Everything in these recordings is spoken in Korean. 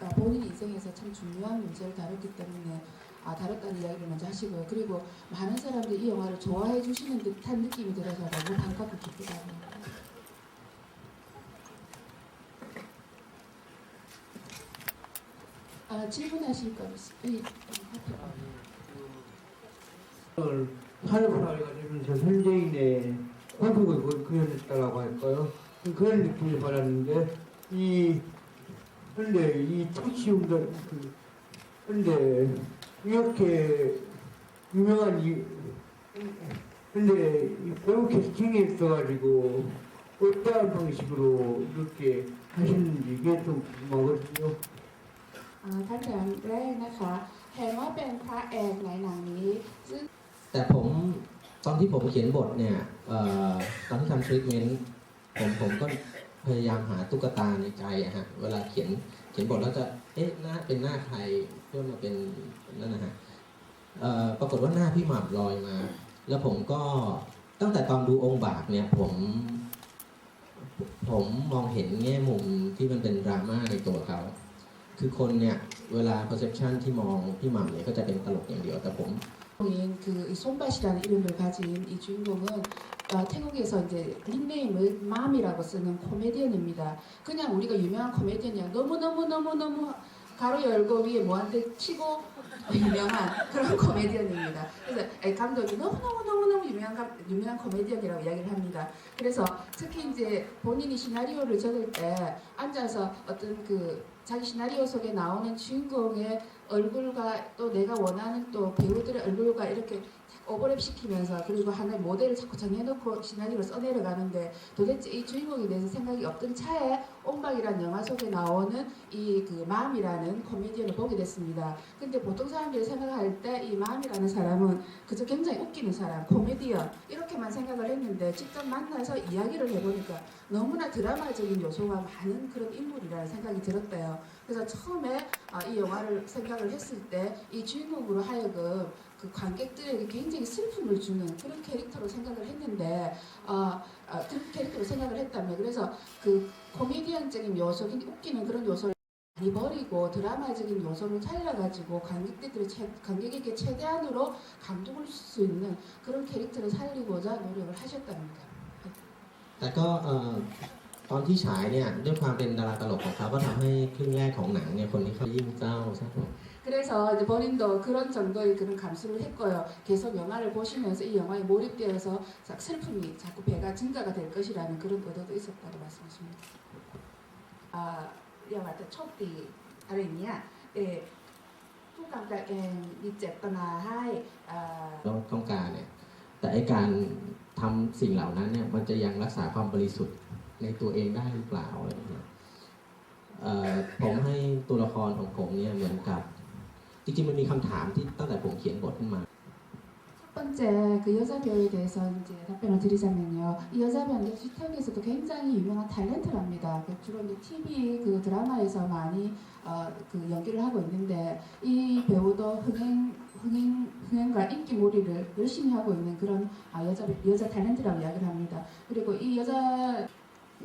아, 본인 인생에서 참 중요한 문제를 다뤘기 때문에 아, 다뤘다는 이야기를 먼저 하시고요. 그리고 많은 사람들이 이 영화를 좋아해 주시는 듯한 느낌이 들어서 너무 반갑고 기쁘다고. 아, 질문하실 거을 사회문화가 되면서 현대인의 그- 그려냈다라고 할까요? 그런 느낌을 받았는데 이 현대 이 택시운전 그 현대 이렇게 유명한 이 현대 이 배우 캐스팅이 있어가지고 어떠한 방식으로 이렇게 하시는지 이게 좀 궁금하거든요. อ่าท่านถามแรกนะคะเห็นว่าเป็นพระเอกในหนังนี้ ซึ่ง แต่ผมตอนที่ผมเขียนบทเนี่ยเอ่อตอนที่ทำทรีทเมนต์ผมผมก็ พยายามหาตุ๊กตาในใจอะฮะเวลาเขียนเขียนบทแล้วจะเอ๊ะหน้าเป็นหน้าใครเพื่อมาเป็นนั่นนะฮะปรากฏว่าหน้าพี่หม่ำลอยมา แล้วผมก็ตั้งแต่ตอนดูองค์บากเนี่ยผม ผมมองเห็นแง่มุมที่มันเป็นดราม่าในตัวเขา คือคนเนี่ยเวลา perception ที่มองพี่หม่ำเนี่ยก็จะเป็นตลกอย่างเดียวแต่ผม 그 손밭이라는 이름을 가진 이 주인공은 어, 태국에서 이제 닉네임을 맘이라고 쓰는 코미디언입니다. 그냥 우리가 유명한 코미디언이야. 너무너무너무너무 가로 열고 위에 뭐한테 치고 유명한 그런 코미디언입니다. 그래서 이 감독이 너무너무너무너무 유명한, 감- 유명한 코미디언이라고 이야기를 합니다. 그래서 특히 이제 본인이 시나리오를 적을 때 앉아서 어떤 그 자기 시나리오 속에 나오는 주인공의 얼굴과 또 내가 원하는 또 배우들의 얼굴과 이렇게 오버랩 시키면서 그리고 하나의 모델을 자꾸 정해놓고 시나리오를 써내려가는데 도대체 이 주인공에 대해서 생각이 없던 차에 옴박이라는 영화 속에 나오는 이 그 마음이라는 코미디언을 보게 됐습니다. 근데 보통 사람들이 생각할 때 이 마음이라는 사람은 그저 굉장히 웃기는 사람, 코미디언 이렇게만 생각을 했는데 직접 만나서 이야기를 해보니까 너무나 드라마적인 요소가 많은 그런 인물이라는 생각이 들었대요. 그래서 처음에 아, 이 영화를 생각을 했을 때 이 주인공으로 하여금 그 관객들에게 굉장히 슬픔을 주는 그런 캐릭터로 생각을 했는데 어, 어, 그런 캐릭터로 생각을 했다면 그래서 그 코미디언적인 요소, 웃기는 그런 요소를 많이 버리고 드라마적인 요소를 살려가지고 관객들 관객에게 최대한으로 감동을 줄 수 있는 그런 캐릭터를 살리고자 노력을 하셨답니다. 아까 어, ตอนที่ฉายเนี่ยด้วยความเป็นดาราตลกของเขาก็ทำให้ครึ่งแรกของหนังเนี่ยคนที่เขายิ่งเศร้าครับผม 그래서 이제 버님도 그런 정도의 그런 감수를 했고 요. 계속 영화를 보시면서 이 영화에 몰입되어서 슬픔이 자꾸 배가 증가가 될 것이라는 그런 보도도 있었다고 말씀하십니 다. 아, 영화도 초기 아레니 아, 예, 후감각엔 미쨌거나 하 이, 아, ต้องการเนี่ยแต่ไอการทำสิ่งเหล่านั้นเนี่ยมันจะยังรักษาความบริสุทธิ์ ในตัวเองได้หรือเปล่าอะไรเงี้ยผมให้ตัวละครของผมเนี่ยเหมือนกับ จริงๆมันมีคําถามที่ตั้งแต่ผมเขียนบทขึ้นมา 번째 그 여자 배우에 대해서 이제 답변을 드리자면요 이 여자 배우는 시청에서도 굉장히 유명한 탤런트랍니다. 그 주로 이제 TV 그 드라마에서 많이 어, 그 연기를 하고 있는데 이 배우도 흥행 흥행 흥행과 인기 몰이를 열심히 하고 있는 그런 아, 여자 여자 탤런트라고 이야기를 합니다. 그리고 이 여자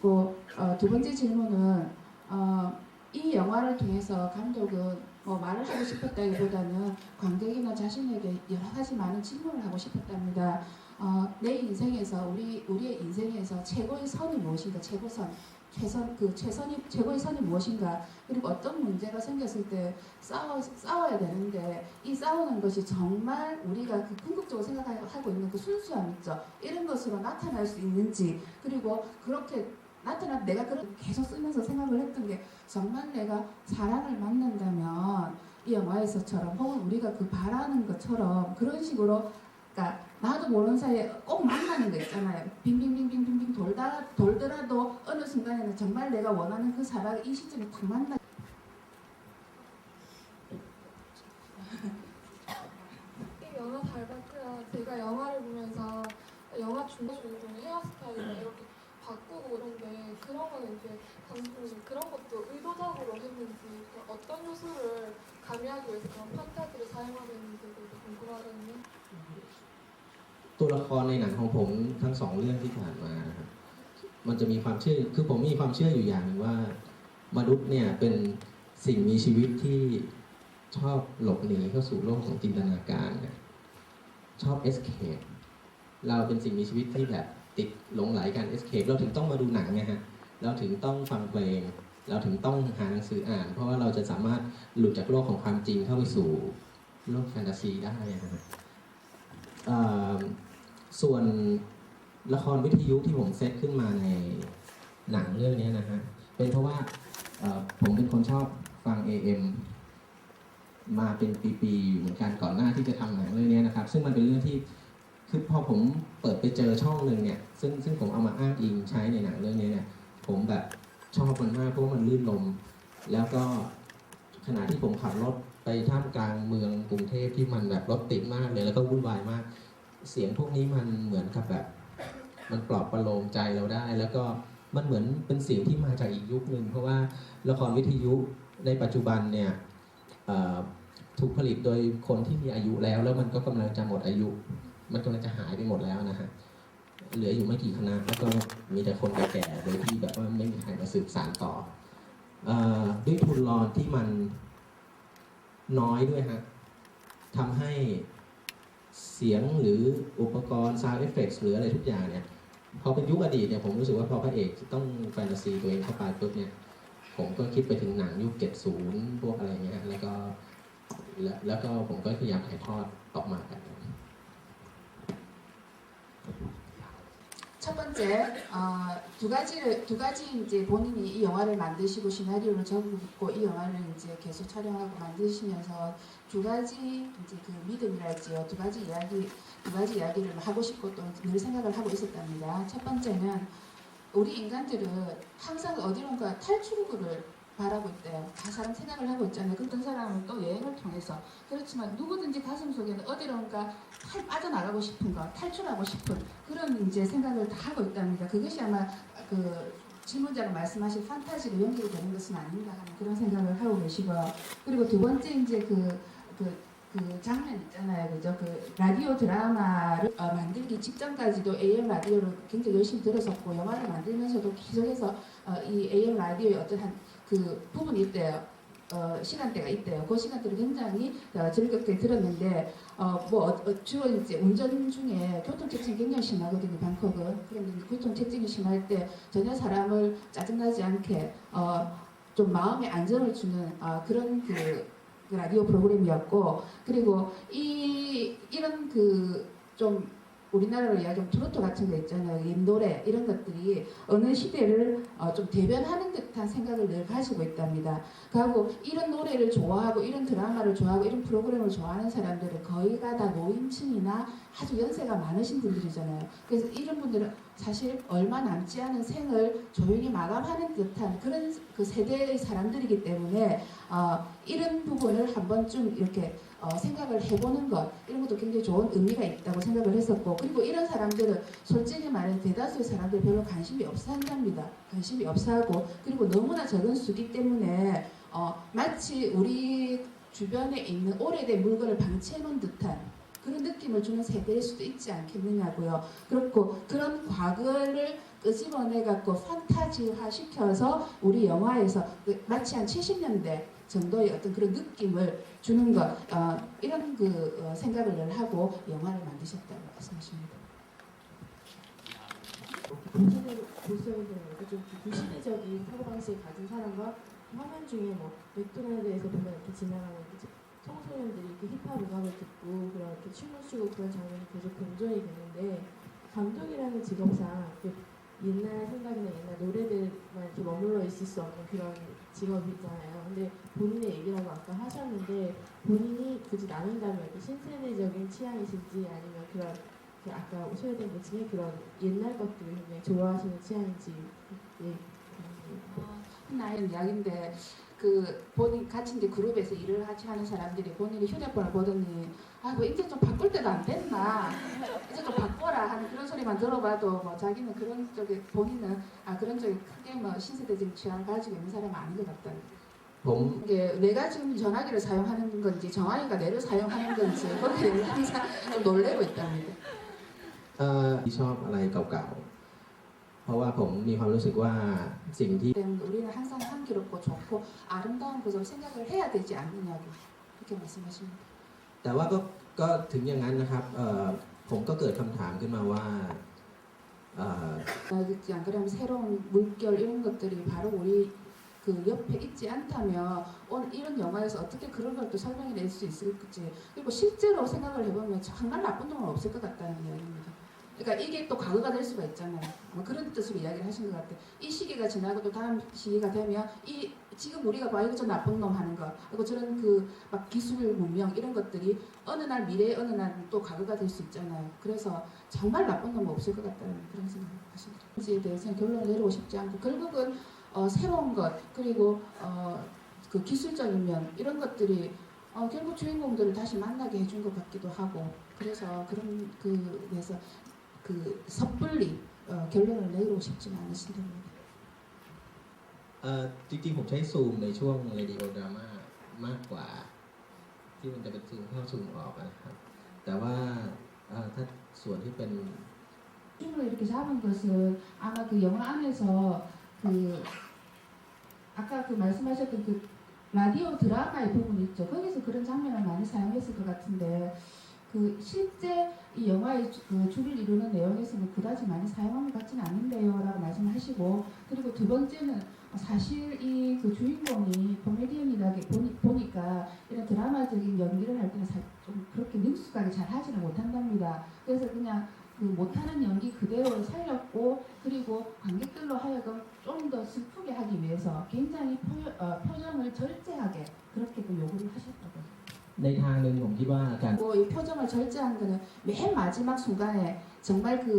그리고 어, 두 번째 질문은 어, 이 영화를 통해서 감독은 뭐 말을 하고 싶었다기보다는 관객이나 자신에게 여러 가지 많은 질문을 하고 싶었답니다. 어, 내 인생에서 우리 우리의 인생에서 최고의 선이 무엇인가? 최고선, 최선 그 최선이 최고의 선이 무엇인가? 그리고 어떤 문제가 생겼을 때 싸워 싸워야 되는데 이 싸우는 것이 정말 우리가 그 궁극적으로 생각하고 있는 그 순수함 있죠? 이런 것으로 나타날 수 있는지 그리고 그렇게 나타나 내가 그런 계속 쓰면서 생각을 했던 게 정말 내가 사랑을 만난다면 이 영화에서처럼 혹은 우리가 그 바라는 것처럼 그런 식으로 그러니까 나도 모르는 사이에 꼭 만나는 거 있잖아요. 빙빙빙빙빙빙 돌다 돌더라도 어느 순간에는 정말 내가 원하는 그 사람이 이 시점에 딱 만나. 이 영화 잘 봤고요. 제가 영화를 보면서 영화 중간중간 그런데 그런 거는 이제 감독님 그런 것도 의도적으로 했는지 그 어떤 요소를 가미하기 위해서 그런 판타지를 사용하는지 되게 궁금하거든요. ตัวละครในหนังของผมทั้งสองเรื่องที่ผ่านมานะครับมันจะมีความเชื่อคือผมมีความเชื่ออยู่อย่างหนึงว่ามนุษย์เนี่ยเป็น สิ่งมีชีวิตที่ชอบหลบหนีเข้าสู่โลกของจินตนาการเนี่ยชอบ escape เราเป็นสิ่งมีชีวิตที่แบบติดหลงไหลการ escape เราถึงต้องมาดูหนังไงฮะ เราถึงต้องฟังเพลง เราถึงต้องหาหนังสืออ่าน เพราะว่าเราจะสามารถหลุดจากโลกของความจริงเข้าไปสู่โลกแฟนตาซีได้นะฮะส่วนละครวิทยุที่ผมเซตขึ้นมาในหนังเรื่องนี้นะฮะ เป็นเพราะว่าผมเป็นคนชอบฟัง AM มาเป็นปีๆอยู่เหมือนกันก่อนหน้าที่จะทำหนังเรื่องนี้นะครับ ซึ่งมันเป็นเรื่องที่คือพอผมเปิดไปเจอช่องหนึ่งเนี่ย ซึ่งซึ่งผมเอามาอ้างอิงใช้ในหนังเรื่องนี้เนี่ย ผมแบบชอบมันมากเพราะมันลื่นลม แล้วก็ขณะที่ผมขับรถไปท่ามกลางเมืองกรุงเทพที่มันแบบรถติดมากเลยแล้วก็วุ่นวายมาก เสียงพวกนี้มันเหมือนกับแบบ มันปลอบประโลมใจเราได้ แล้วก็มันเหมือนเป็นเสียงที่มาจากอีกยุคหนึ่งเพราะว่าละครวิทยุในปัจจุบันเนี่ยถูกผลิตโดยคนที่มีอายุแล้ว แล้วมันก็กำลังจะหมดอายุ มันกำลังจะหายไปหมดแล้วนะฮะ เหลืออยู่ไม่กี่คณะแล้วก็มีแต่คนแก่ๆโดยที่แบบว่าไม่มีใครมาสืบสานต่ออด้วยทุนรอนที่มันน้อยด้วยฮะทำให้เสียงหรืออุปกรณ์ sound effects หรืออะไรทุกอย่างเนี่ยพอเป็นยุคอดีตเนี่ยผมรู้สึกว่าพอพระเอกต้องแฟนตาซีตัวเองเข้าไปปุ๊บเนี่ย ผมก็คิดไปถึงหนังยุค70พวกอะไรเงี้ยแล้วก็แล้วก็ผมก็พยายามถ่ายทอดออกมาแบบนั้ 첫 번째 어, 두 가지를 두 가지 이제 본인이 이 영화를 만드시고 시나리오를 적고 이 영화를 이제 계속 촬영하고 만드시면서 두 가지 이제 그 믿음이랄지요 두 가지 이야기 두 가지 이야기를 하고 싶고 또 늘 생각을 하고 있었답니다. 첫 번째는 우리 인간들은 항상 어디론가 탈출구를 바라고 있대요. 다 사람 생각을 하고 있잖아요. 어떤 사람은 또 여행을 통해서 그렇지만 누구든지 가슴 속에는 어디론가 탈 빠져나가고 싶은 거, 탈출하고 싶은 그런 이제 생각을 다 하고 있답니다. 그것이 아마 그 질문자가 말씀하신 판타지로 연결이 되는 것은 아닌가 하는 그런 생각을 하고 계시고요. 그리고 두 번째 이제 그, 그, 그 장면 있잖아요. 그죠? 그 라디오 드라마를 어, 만들기 직전까지도 AM 라디오를 굉장히 열심히 들었었고, 영화를 만들면서도 계속해서 어, 이 AM 라디오의 어떤 그 부분이 있대요. 어, 시간대가 있대요. 그 시간대를 굉장히 어, 즐겁게 들었는데 어, 뭐 어, 어, 주로 이제 운전 중에 교통체증이 굉장히 심하거든요. 방콕은. 그런데 교통체증이 심할 때 전혀 사람을 짜증나지 않게 어, 좀 마음의 안정을 주는 어, 그런 그, 그 라디오 프로그램이었고 그리고 이 이런 그좀 우리나라로 이야기하면 트로트 같은 거 있잖아요. 이 노래 이런 것들이 어느 시대를 어, 좀 대변하는 듯한 생각을 늘 가지고 있답니다. 그리고 이런 노래를 좋아하고 이런 드라마를 좋아하고 이런 프로그램을 좋아하는 사람들은 거의가 다 노인층이나 아주 연세가 많으신 분들이잖아요. 그래서 이런 분들은 사실 얼마 남지 않은 생을 조용히 마감하는 듯한 그런 그 세대의 사람들이기 때문에 어, 이런 부분을 한 번쯤 이렇게 어, 생각을 해보는 것 이런 것도 굉장히 좋은 의미가 있다고 생각을 했었고 그리고 이런 사람들은 솔직히 말해 대다수의 사람들이 별로 관심이 없어 한답니다. 관심이 없어 하고 그리고 너무나 적은 수기 때문에 어, 마치 우리 주변에 있는 오래된 물건을 방치해 놓은 듯한 그런 느낌을 주는 세대일 수도 있지 않겠느냐고요. 그렇고 그런 과거를 끄집어내 갖고 판타지화 시켜서 우리 영화에서 그 마치 한 70년대 정도의 어떤 그런 느낌을 주는 것 어, 이런 그 어, 생각을 늘 하고 영화를 만드셨다고 말씀하십니다. 고시대로 고시대로 좀 구시대적인 사고방식을 가진 사람과 화면 중에 뭐 맥도날드에서 보면 이렇게 지나가는 이제 청소년들이 이렇게 힙합 음악을 듣고 그런 이렇게 춤을 추고 그런 장면이 계속 공존이 되는데 감독이라는 직업상 이렇게 옛날 생각이나 옛날 노래들만 이렇게 머물러 있을 수 없는 그런 직업이 있잖아요. 근데 본인의 얘기라고 아까 하셨는데 본인이 굳이 나눈다면 이렇게 신세대적인 취향이신지 아니면 그런 그 아까 소개된 것 중에 그런 옛날 것들을 굉장히 좋아하시는 취향인지 예. 궁금해요. 나의 이야기인데 그 본인 같이 이제 그룹에서 일을 같이 하는 사람들이 본인이 휴대폰을 보더니 아뭐 이제 좀 바꿀 때도 안 됐나 이제 좀 바꿔라 하는 그런 소리만 들어봐도 뭐 자기는 그런 쪽에 본인은 아 그런 쪽에 크게 뭐 신세대적인 취향을 가지고 있는 사람은 아닌 것 같다. ผม 이게 내가 지금 전화기를 사용하는 건지 정환이가 내를 사용하는 건지 거기에 항상 좀 놀래고 있답니다. เอ่อที่ชอบอะไรเก่าๆ พ ราะว่าผมมีความรู้สึกว่าสิ่งที่ 때문에 우리는 항상 향기롭고 좋고 아름다운 것을 생각을 해야 되지 않느냐고 그렇게 말씀하십니다. แต่ว่าก็ก็ถึงอย่างนั้นนะครับเอ่อผมก็เกิดคำถามขึ้นมาว่าเอ่อ 그렇지 안 그러면 새로운 물결 이런 것들이 바로 우리 그 옆에 있지 않다면 오늘 이런 영화에서 어떻게 그런 걸 또 설명해 낼 수 있을지 그리고 실제로 생각을 해보면 정말 나쁜 놈은 없을 것 같다는 이야기입니다. 그러니까 이게 또 과거가 될 수가 있잖아요. 뭐 그런 뜻으로 이야기를 하신 것 같아요. 이 시기가 지나고 또 다음 시기가 되면 이 지금 우리가 봐 이거 저 나쁜 놈 하는 거 그리고 저런 그 막 기술 문명 이런 것들이 어느 날 미래 어느 날 또 과거가 될 수 있잖아요. 그래서 정말 나쁜 놈은 없을 것 같다는 그런 생각을 하십니다. 이에 대해서 결론을 내리고 싶지 않고 결국은 어, 새로운 것 그리고 어, 그 기술적인 면 이런 것들이 어, 결국 주인공들을 다시 만나게 해준 것 같기도 하고 그래서 그런 그 그래서 그 섣불리 어, 결론을 내리고 싶지는 않으신 겁니다. เอ่อจริงๆ ผมใช้ซูมในช่วงเรดิโอดราม่ามากกว่า ที่มันจะเป็นซูมเข้าซูมออกนะครับ แต่ว่าเอ่อถ้าส่วนที่เป็น 춤을 이렇게 잡은 것은 아마 그 영화 안에서 그 아까 그 말씀하셨던 그 라디오 드라마의 부분 있죠. 거기서 그런 장면을 많이 사용했을 것 같은데 그 실제 이 영화의 주- 그 줄을 이루는 내용에서는 그다지 많이 사용한 것 같지는 않은데요라고 말씀하시고 그리고 두 번째는 사실 이 그 주인공이 코미디언이라기 보니, 보니까 이런 드라마적인 연기를 할 때는 사- 좀 그렇게 능숙하게 잘 하지는 못한답니다. 그래서 그냥 그 못하는 연기 그대로 살렸고 그리고 관객들로 하여금 좀 더 슬프게 하기 위해서 굉장히 표, 어, 표정을 절제하게 그렇게 그 요구를 하셨다고. ในทางหนึ่งผมคิดว่าการ 그리고 이 표정을 절제한 거는 맨 마지막 순간에 정말 그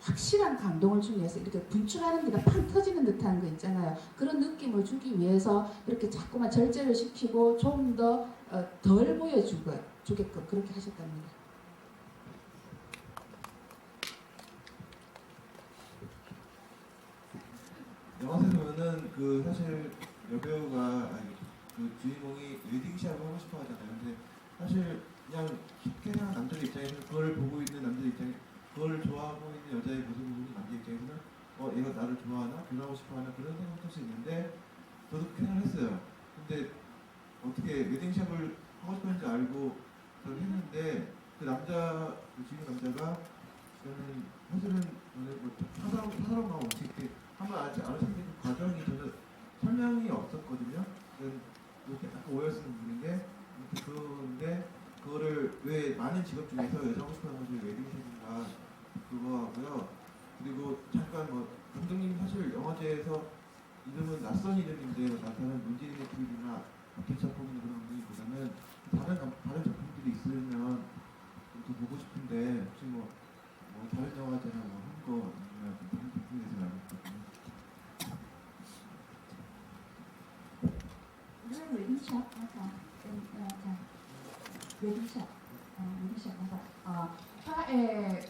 확실한 감동을 주기 위해서 이렇게 분출하는 데가 팡 터지는 듯한 거 있잖아요. 그런 느낌을 주기 위해서 이렇게 자꾸만 절제를 시키고 좀 더 덜 보여주고 주게끔 그렇게 하셨답니다. 영화에서 보면은 그 사실 여배우가 아니 그 주인공이 웨딩샵을 하고 싶어 하잖아요. 근데 사실 그냥 쉽게 생각한 남자의 입장에서 그걸 보고 있는 남자 입장에 그걸 좋아하고 있는 여자의 모습을 보는 남자 입장에서는 어 얘가 나를 좋아하나 결혼하고 싶어하나 그런 생각을 할수 있는데 저도 그렇게 했어요. 근데 어떻게 웨딩샵을 하고 싶었는지 알고 그걸 했는데 그 남자 그 주인공 남자가 저는 사실은 저는 뭐 사사로 사사로가 어떻게 한번 아직 알아듣는 과정이 저는 설명이 없었거든요. 그건 이렇게 약간 오해했는 부분인 게 이렇게 그런데 그거를 왜 많은 직업 중에서 여자 하고 싶어하는 것이 웨딩샵인가 그거 하고요. 그리고 잠깐 뭐 감독님 사실 영화제에서 이름은 낯선 이름인데 뭐 나타나는 문재인의 TV나 박희차 포기나 그런 감독님보다는 다른 감- 다른 작품들이 있으면 좀더 보고 싶은데 혹시 뭐, 뭐 다른 영화제나 뭐 한거 아니면 다른 작품에 대해서 알고 싶거든요. 네, 웨딩샵 맞아. 웨딩샵. 어, 웨딩샵 맞아. 어, 화에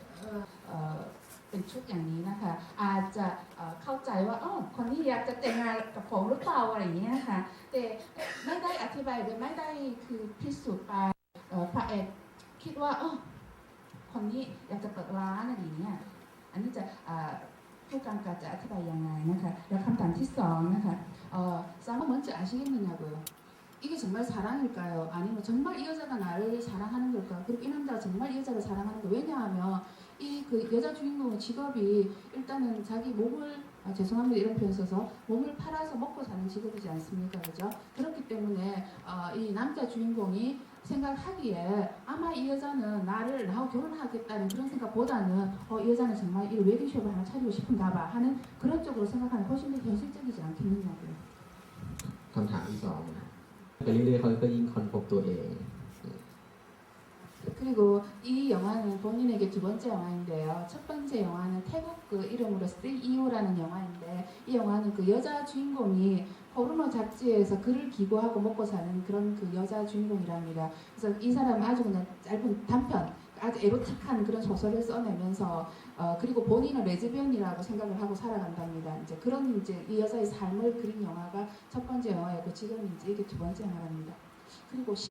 เป็นชุดอย่างนี้นะคะ อาจจะเข้าใจว่าอ๋อคนนี้อยากจะแต่งงานกับผมหรือเปล่าอะไรอย่างเงี้ยค่ะแต่ไม่ได้อธิบายหรือไม่ได้คือพิสูจน์ไปพระเอกคิดว่าอ๋อคนนี้อยากจะเปิดร้านอะไรอย่างเงี้ยอันนี้จะผู้การกัจะอธิบายยังไงนะคะแล้วคำถามที่สองนะคะสามารถมันจะอาชีพหนึ่งอะเบอ 이게 정말 사랑일까 요? 아니면 정말 이 여자가 나를 사랑하는 걸 까? 그리고 이 남자가 정말 이 여자를 사랑하는 거 왜냐하면 그 여자 주인공의 직업이 일단은 자기 몸을 아, 죄송합니다 이런 표현 써서 몸을 팔아서 먹고 사는 직업이지 않습니까 그죠 그렇기 때문에 어, 이 남자 주인공이 생각하기에 아마 이 여자는 나를 나하고 결혼하겠다는 그런 생각보다는 어, 이 여자는 정말 이 웨딩숍을 하나 차리고 싶은가 봐 하는 그런 쪽으로 생각하는 훨씬 더 현실적이지 않겠느냐고요 คำถามที่สองนะครับไปเรื่อยๆเขาก็ยิ่งค้นพบตัวเอง 그리고 이 영화는 본인에게 두 번째 영화인데요. 첫 번째 영화는 태국 그 이름으로 CEO라는 영화인데 이 영화는 그 여자 주인공이 포르노 잡지에서 글을 기고하고 먹고 사는 그런 그 여자 주인공이랍니다. 그래서 이 사람은 아주 그냥 짧은 단편, 아주 에로틱한 그런 소설을 써내면서 어, 그리고 본인은 레즈비언이라고 생각을 하고 살아간답니다. 이제 그런 이제 이 여자의 삶을 그린 영화가 첫 번째 영화였고 지금 이제 이게 두 번째 영화랍니다. 그리고